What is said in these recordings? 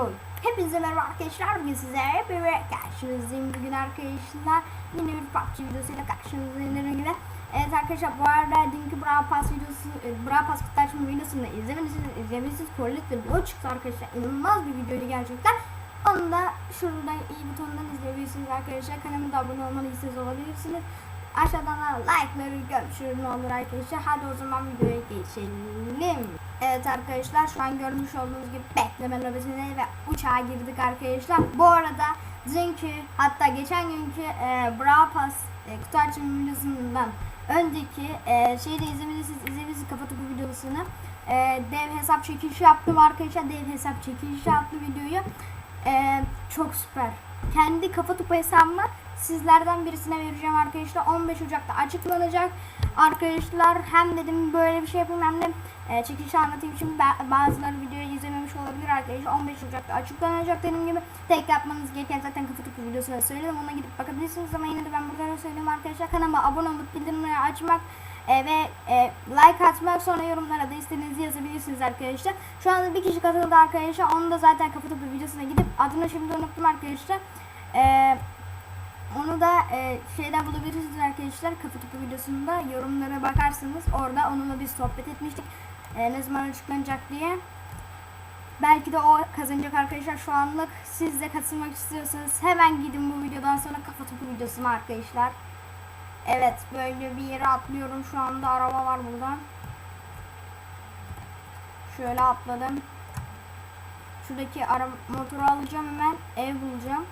Koy. Hepinize merhaba arkadaşlar. Bugün sizlerle bir karşınızdayım. Bugün arkadaşlar yine bir PUBG videosuyla karşınızdayım gibi. Evet arkadaşlar bu arada dünkü Brawl Pass videosu, e, Brawl Pass kutu videosunu izlemediyseniz izlemediyseniz Corlet ve Blue çıktı arkadaşlar. İnanılmaz bir videoydu gerçekten. Onu da şuradan iyi butonundan izleyebilirsiniz arkadaşlar. Kanalıma da abone olmalıysanız olabilirsiniz. Aşağıdan da like'ları görüşürüz olur arkadaşlar. Hadi o zaman videoya geçelim. Evet arkadaşlar şu an görmüş olduğunuz gibi bekleme lobisine ve uçağa girdik arkadaşlar. Bu arada dünkü hatta geçen günkü e, Brawl Pass e, kutu açma videosundan önceki e, şeyde izlemediyseniz izleyebilirsiniz kafa topu videosunu. E, dev hesap çekilişi yaptım arkadaşlar. Dev hesap çekilişi yaptı videoyu. E, çok süper. Kendi kafa topu hesabımı sizlerden birisine vereceğim arkadaşlar. 15 Ocak'ta açıklanacak. Arkadaşlar hem dedim böyle bir şey yapayım hem de e, çekilişi anlatayım. Ba- bazıları videoyu izlememiş olabilir arkadaşlar. 15 Ocak'ta açıklanacak dediğim gibi. Tek yapmanız gereken zaten kafa topu videosuna söyledim. Ona gidip bakabilirsiniz ama yine de ben burada söyleyeyim arkadaşlar. Kanalıma abone olup bildirimleri açmak e, ve e, like atmak sonra yorumlara da istediğinizi yazabilirsiniz arkadaşlar. Şu anda bir kişi katıldı arkadaşlar. Onu da zaten kafa topu videosuna gidip adını şimdi unuttum arkadaşlar. Eee onu da e, şeyden bulabilirsiniz arkadaşlar. Kafa topu videosunda yorumlara bakarsanız orada onunla biz sohbet etmiştik. E, ne zaman açıklanacak diye. Belki de o kazanacak arkadaşlar şu anlık. Siz de katılmak istiyorsanız hemen gidin bu videodan sonra kafa topu videosuna arkadaşlar. Evet böyle bir yere atlıyorum. Şu anda araba var burada. Şöyle atladım. Şuradaki araba motoru alacağım hemen. Ev bulacağım.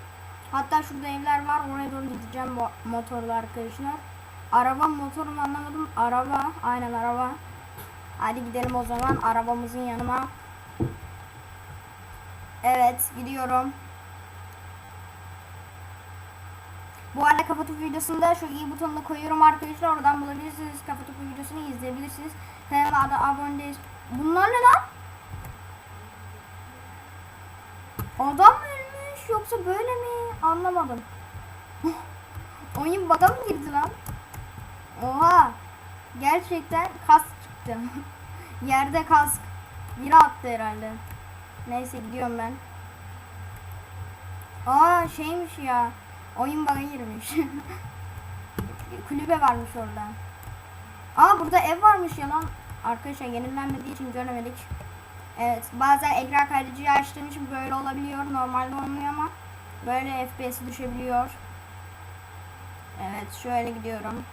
Hatta şurada evler var. Oraya doğru gideceğim motorla arkadaşlar. Araba motoru mu anlamadım. Araba. Aynen araba. Hadi gidelim o zaman arabamızın yanına. Evet gidiyorum. Bu arada kafa topu videosunda şu iyi butonuna koyuyorum arkadaşlar. Oradan bulabilirsiniz. Kafa topu videosunu izleyebilirsiniz. Kanalıma da abone değiliz. Bunlar ne lan? Adam mı yoksa böyle mi? Anlamadım. Oyun bug'a mı girdi lan? Oha. Gerçekten kask çıktı. Yerde kask. Biri attı herhalde. Neyse gidiyorum ben. Aa şeymiş ya. Oyun bug'a girmiş. Kulübe varmış orada. Aa burada ev varmış ya lan. Arkadaşlar yenilenmediği için göremedik. Evet bazen ekran kaydedici açtığım için böyle olabiliyor. Normalde olmuyor ama böyle FPS düşebiliyor. Evet şöyle gidiyorum.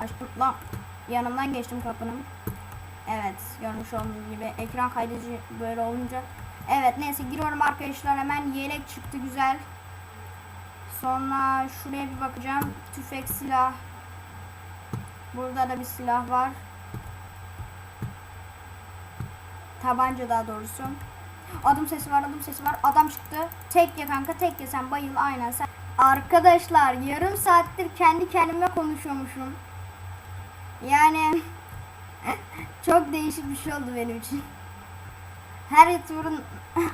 Açtım lan. Yanımdan geçtim kapının. Evet görmüş olduğunuz gibi ekran kaydedici böyle olunca. Evet neyse giriyorum arkadaşlar hemen yelek çıktı güzel. Sonra şuraya bir bakacağım. Tüfek silah. Burada da bir silah var. Tabanca daha doğrusu. Adım sesi var, adım sesi var. Adam çıktı. Tek ye kanka, tek ye sen bayıl aynen sen. Arkadaşlar yarım saattir kendi kendime konuşuyormuşum. Yani çok değişik bir şey oldu benim için. Her YouTuber'ın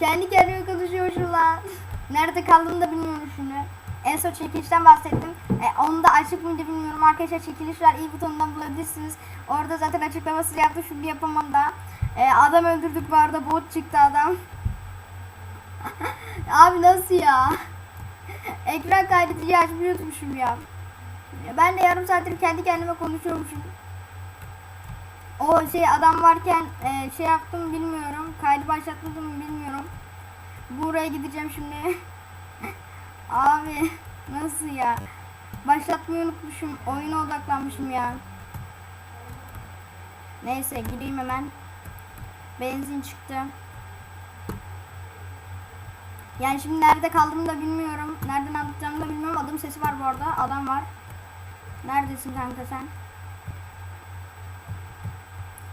kendi kendime konuşuyormuşum lan. Nerede kaldığımı da bilmiyorum şimdi. En son çekilişten bahsettim. E, onu da açık mıydı bilmiyorum. Arkadaşlar çekilişler iyi butonundan bulabilirsiniz. Orada zaten açıklamasını yaptım. Şimdi yapamam da. E, adam öldürdük bu arada. Bot çıktı adam. Abi nasıl ya? Ekran kaydedici açmayı unutmuşum ya. Ben de yarım saattir kendi kendime konuşuyormuşum. O şey adam varken e, şey yaptım bilmiyorum. Kaydı başlatmadım bilmiyorum. Buraya gideceğim şimdi. Abi nasıl ya? Başlatmayı unutmuşum. Oyuna odaklanmışım ya. Neyse gideyim hemen. Benzin çıktı. Yani şimdi nerede kaldığımı da bilmiyorum. Nereden atacağımı da bilmiyorum. Adım sesi var bu arada. Adam var. Neredesin kanka sen?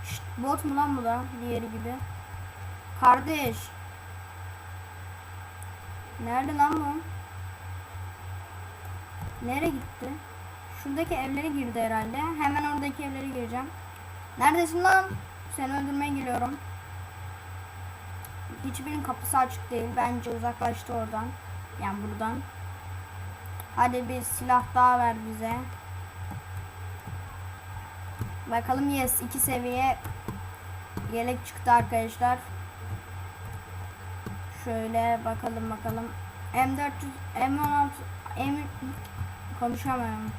Şşt, bot mu lan bu da? Diğeri gibi. Kardeş. Nerede lan bu? Nereye gitti? Şuradaki evlere girdi herhalde. Hemen oradaki evlere gireceğim. Neredesin lan? Seni öldürmeye geliyorum. Hiçbirinin kapısı açık değil. Bence uzaklaştı oradan. Yani buradan. Hadi bir silah daha ver bize. Bakalım yes iki seviye Yelek çıktı arkadaşlar. Şöyle bakalım bakalım. M400 M16 M konuşamıyorum.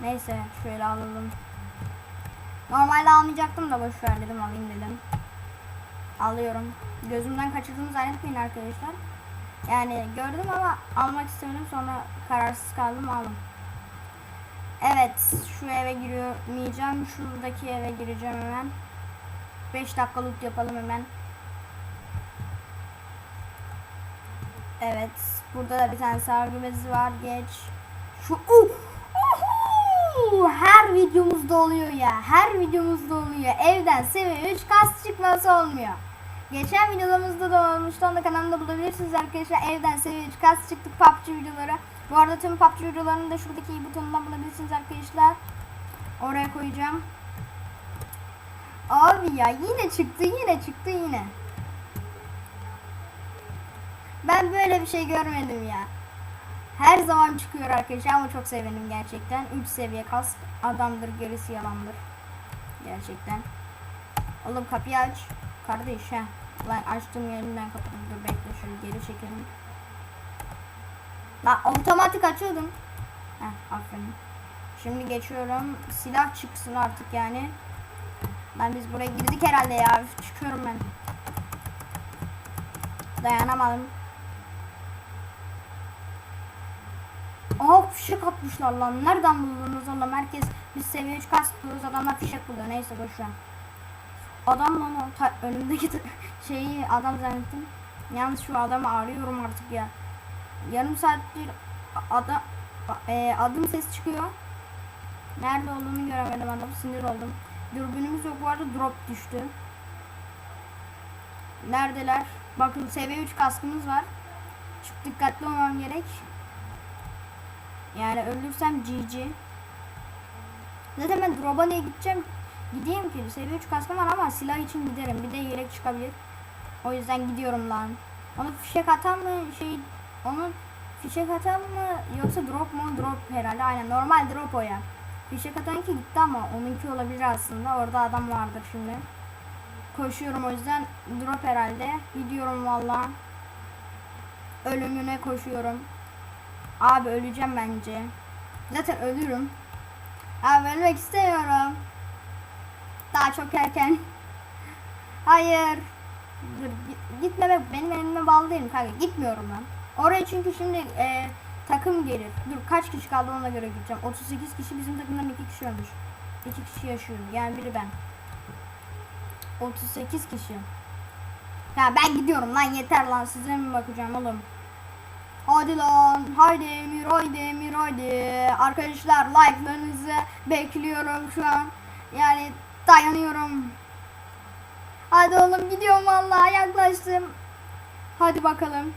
Neyse şöyle alalım. Normalde almayacaktım da boş ver dedim alayım dedim. Alıyorum. Gözümden kaçırdığımı zannetmeyin arkadaşlar. Yani gördüm ama almak istemedim sonra kararsız kaldım aldım. Evet şu eve girmeyeceğim. Şuradaki eve gireceğim hemen. 5 dakika loot yapalım hemen. Evet. Burada da bir tane sargı bezi var. Geç. Şu uh, uhu! her videomuzda oluyor ya. Her videomuzda oluyor. Evden seviye 3 kas çıkması olmuyor. Geçen videolarımızda da olmuştu. Onu da kanalımda bulabilirsiniz arkadaşlar. Evden seviye 3 kas çıktık PUBG videoları. Bu arada tüm PUBG videolarını da şuradaki i butonundan bulabilirsiniz arkadaşlar. Oraya koyacağım. Abi ya yine çıktı yine çıktı yine. Ben böyle bir şey görmedim ya. Her zaman çıkıyor arkadaşlar ama çok sevindim gerçekten. 3 seviye kask adamdır gerisi yalandır. Gerçekten. Oğlum kapıyı aç. Kardeş ha. Lan açtığım yerinden kapattım. Dur bekle şöyle geri çekelim. Lan otomatik açıyordum. Heh aferin. Şimdi geçiyorum. Silah çıksın artık yani. Lan biz buraya girdik herhalde ya. Çıkıyorum ben. Dayanamadım. Aa fişek atmışlar lan. Nereden buldunuz oğlum? Herkes biz seviye 3 kas buluyoruz. Adamlar fişek buluyor. Neyse boşver. Adam lan önümdeki şeyi adam zannettim. Yalnız şu adamı arıyorum artık ya. Yarım saattir adam e, adım ses çıkıyor. Nerede olduğunu göremedim adam. Sinir oldum. Dürbünümüz yok arada drop düştü. Neredeler? Bakın seviye 3 kaskımız var. Çok dikkatli olmam gerek. Yani ölürsem GG. Zaten ben drop'a niye gideceğim? Gideyim ki seviye 3 kaskım var ama silah için giderim. Bir de yelek çıkabilir. O yüzden gidiyorum lan. Onu fişek atan mı şey onun fişek atan mı yoksa drop mu? Drop herhalde. Aynen normal drop o ya. Fişek atan ki gitti ama onunki olabilir aslında. Orada adam vardır şimdi. Koşuyorum o yüzden drop herhalde. Gidiyorum valla. Ölümüne koşuyorum. Abi öleceğim bence. Zaten ölürüm. Abi ölmek istemiyorum. Daha çok erken. Hayır. Dur git- gitmemek benim elime bağlı değilim kanka. Gitmiyorum lan. Oraya çünkü şimdi e, takım gelir. Dur kaç kişi kaldı ona göre gideceğim. 38 kişi bizim takımdan 2 kişi ölmüş. 2 kişi yaşıyor. Yani biri ben. 38 kişi. Ya ben gidiyorum lan yeter lan size mi bakacağım oğlum. Hadi lan. Haydi Emir, haydi Emir, haydi. Arkadaşlar like'larınızı bekliyorum şu an. Yani dayanıyorum. Hadi oğlum gidiyorum vallahi yaklaştım. Hadi bakalım.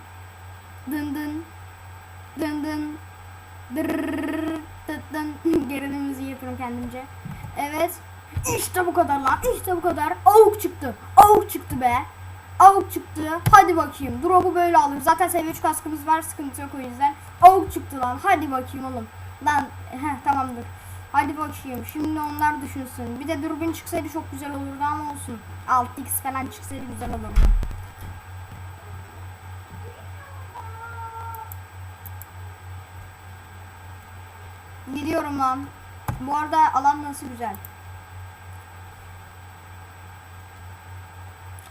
Dın dın. Dın dın. Dırrrr. Dıt dın. Gerilimimizi yapıyorum kendimce. Evet. İşte bu kadar lan. İşte bu kadar. Avuk çıktı. Avuk çıktı be. Avuk çıktı. Hadi bakayım. Drop'u böyle alır. Zaten seviye 3 kaskımız var. Sıkıntı yok o yüzden. Avuk çıktı lan. Hadi bakayım oğlum. Lan heh, tamamdır. Hadi bakayım. Şimdi onlar düşünsün. Bir de dürbün çıksaydı çok güzel olurdu ama olsun. 6x falan çıksaydı güzel olurdu. Gidiyorum lan. Bu arada alan nasıl güzel.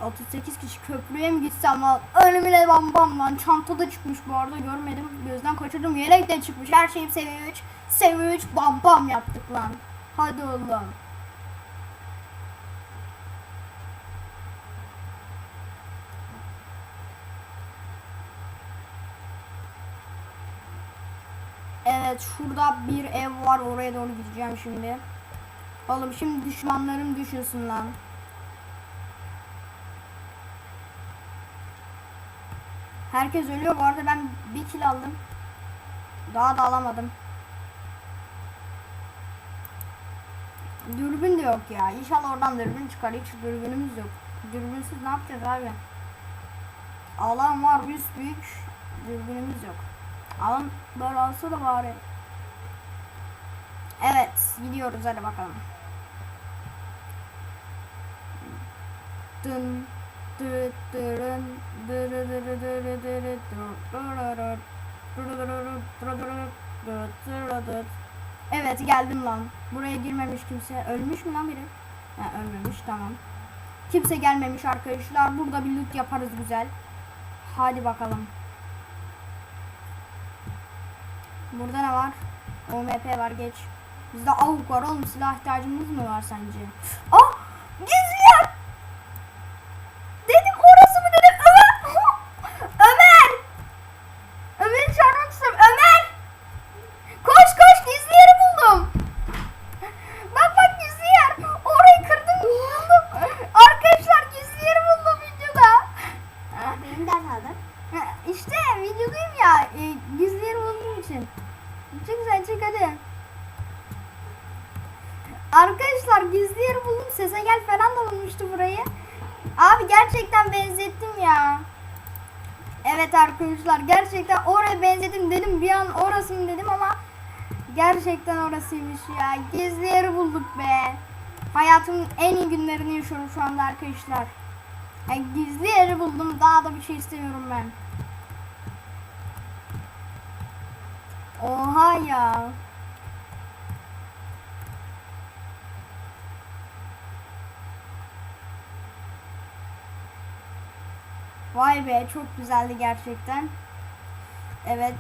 38 kişi köprüye mi gitse ama ölümüne bam bam lan. Çantada çıkmış bu arada görmedim. Gözden kaçırdım yelek de çıkmış. Her şeyim seviye 3 seviye 3 bam bam yaptık lan. Hadi oğlum. Evet şurada bir ev var. Oraya doğru gideceğim şimdi. Oğlum şimdi düşmanlarım düşünsün lan Herkes ölüyor bu arada ben bir kill aldım. Daha da alamadım. Dürbün de yok ya. İnşallah oradan dürbün çıkar. Hiç dürbünümüz yok. Dürbünsüz ne yapacağız abi? Alan var büyük büyük. Dürbünümüz yok. Alan böyle olsa da bari. Evet gidiyoruz hadi bakalım. Dın dı dırın Evet geldim lan. Buraya girmemiş kimse. Ölmüş mü lan biri? Ha, ölmemiş tamam. Kimse gelmemiş arkadaşlar. Burada bir loot yaparız güzel. Hadi bakalım. Burada ne var? OMP var geç. Bizde avuk var oğlum silah ihtiyacımız mı var sence? Ah! Gizli yer! Dedim orası mı dedim Ömer! Ömer! Ömer'i çağırmak istiyorum Ömer! Koş koş gizli yeri buldum. Bak bak gizli yer. Orayı kırdım buldum. Arkadaşlar gizli yeri buldum videoda. Benim ders aldım. Ha, İşte videodayım ya. E, gizli yeri bulduğum için. Çık sen çık hadi. Arkadaşlar gizli yeri buldum. Sese gel falan da bulmuştu burayı. Abi gerçekten benzettim ya. Arkadaşlar gerçekten oraya benzedim dedim bir an orası mı dedim ama gerçekten orasıymış ya. Gizli yeri bulduk be. Hayatımın en iyi günlerini yaşıyorum şu anda arkadaşlar. Yani gizli yeri buldum. Daha da bir şey istemiyorum ben. Oha ya. Vay be çok güzeldi gerçekten. Evet.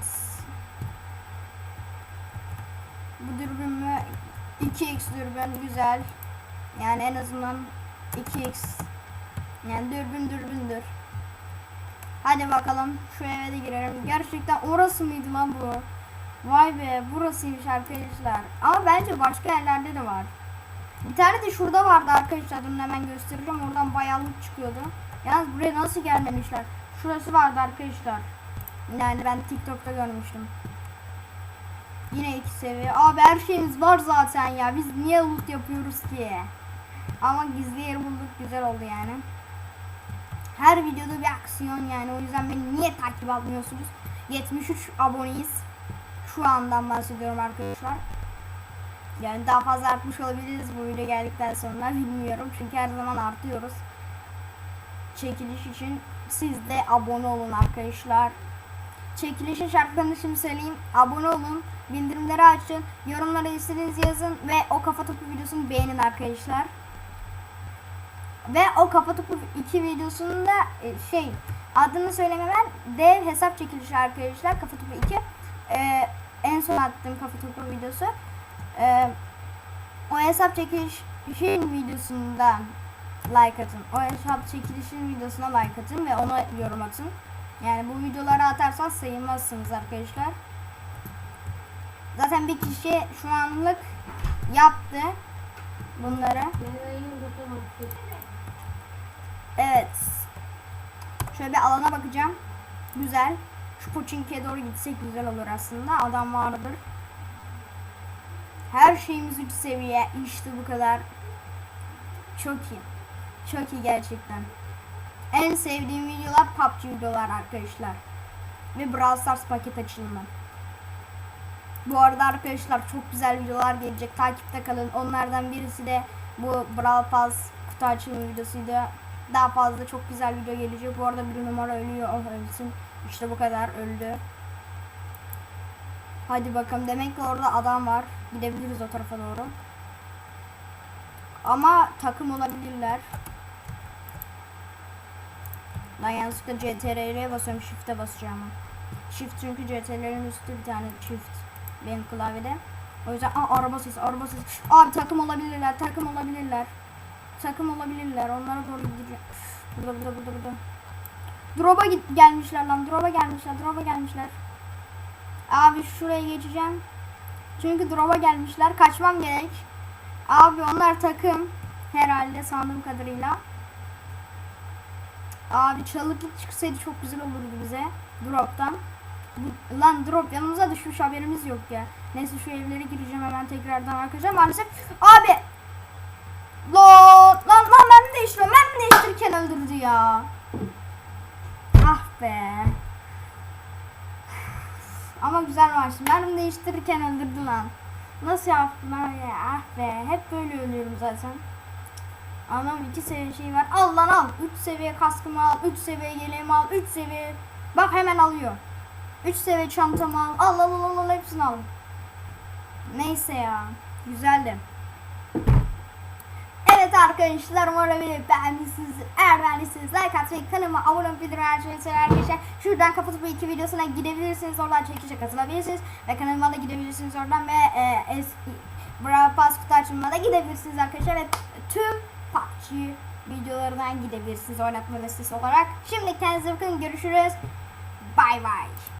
Bu dürbün mü? 2x dürbün güzel. Yani en azından 2x. Yani dürbün dürbündür. Hadi bakalım şu eve de girelim. Gerçekten orası mıydı lan bu? Vay be burasıymış arkadaşlar. Ama bence başka yerlerde de var. Bir tane de şurada vardı arkadaşlar. Bunu hemen göstereceğim. Oradan bayağı loot çıkıyordu. Yalnız buraya nasıl gelmemişler? Şurası vardı arkadaşlar. Yani ben TikTok'ta görmüştüm. Yine iki seviye. Abi her şeyimiz var zaten ya. Biz niye loot yapıyoruz ki? Ama gizli yeri bulduk. Güzel oldu yani. Her videoda bir aksiyon yani. O yüzden beni niye takip almıyorsunuz? 73 aboneyiz. Şu andan bahsediyorum arkadaşlar. Yani daha fazla artmış olabiliriz bu video geldikten sonra bilmiyorum. Çünkü her zaman artıyoruz. Çekiliş için siz de abone olun arkadaşlar. Çekilişin şartlarını şimdi söyleyeyim. Abone olun, bildirimleri açın, yorumlara istediğinizi yazın ve o kafa topu videosunu beğenin arkadaşlar. Ve o kafa topu 2 videosunda e, şey adını söylemeden dev hesap çekilişi arkadaşlar kafa topu 2. E, en son attığım kafa topu videosu. E, o hesap çekilişin videosunda like atın. O hesap çekilişin videosuna like atın ve ona yorum atın. Yani bu videoları atarsan sayılmazsınız arkadaşlar. Zaten bir kişi şu anlık yaptı bunları. Evet. Şöyle bir alana bakacağım. Güzel. Şu Pochinki'ye doğru gitsek güzel olur aslında. Adam vardır. Her şeyimiz 3 seviye. İşte bu kadar. Çok iyi. Çok iyi gerçekten. En sevdiğim videolar PUBG videolar arkadaşlar. Ve Brawl Stars paket açılımı. Bu arada arkadaşlar çok güzel videolar gelecek. Takipte kalın. Onlardan birisi de bu Brawl Pass kutu açılımı videosuydu. Daha fazla çok güzel video gelecek. Bu arada bir numara ölüyor. Oh ölsün. İşte bu kadar öldü. Hadi bakalım. Demek ki orada adam var. Gidebiliriz o tarafa doğru. Ama takım olabilirler. Ben yanlışlıkla CTRL'ye basıyorum. Shift'e basacağım. Shift çünkü CTRL'in üstü bir tane shift. Benim klavyede. O yüzden aa, araba sesi araba sesi. Abi takım olabilirler takım olabilirler. Takım olabilirler. Onlara doğru gideceğim. Burada burada burada burada. Drop'a git gelmişler lan. Drop'a gelmişler. Drop'a gelmişler. Abi şuraya geçeceğim. Çünkü drop'a gelmişler. Kaçmam gerek. Abi onlar takım. Herhalde sandığım kadarıyla. Abi çalıklık çıksaydı çok güzel olurdu bize. Drop'tan. Lan drop yanımıza düşmüş haberimiz yok ya. Neyse şu evlere gireceğim hemen tekrardan arkadaşlar. Maalesef abi Lan lan lan ben değiştiriyorum. Ben değiştirirken öldürdü ya. Ah be. Ama güzel maçtı. Ben değiştirirken öldürdü lan. Nasıl yaptım abi ya? Ah be. Hep böyle ölüyorum zaten. Anam iki seviye şey var. Al lan al. 3 seviye kaskımı al. 3 seviye yeleğimi al. 3 seviye. Bak hemen alıyor. 3 seviye çantamı al. Al al al al, hepsini al. Neyse ya. Güzeldi. Evet arkadaşlar umarım beğenmişsiniz. Eğer beğendiyseniz like atmayı, kanalıma abone olup bildirim açmayı arkadaşlar. Şuradan kapatıp bu iki videosuna gidebilirsiniz. Oradan çekişe katılabilirsiniz. Ve kanalıma da gidebilirsiniz oradan. Ve e, eski Brawl Pass kutu açılımına gidebilirsiniz arkadaşlar. Ve tüm PUBG videolarından gidebilirsiniz oynatma listesi olarak. Şimdi kendinize bakın. Görüşürüz. Bay bay.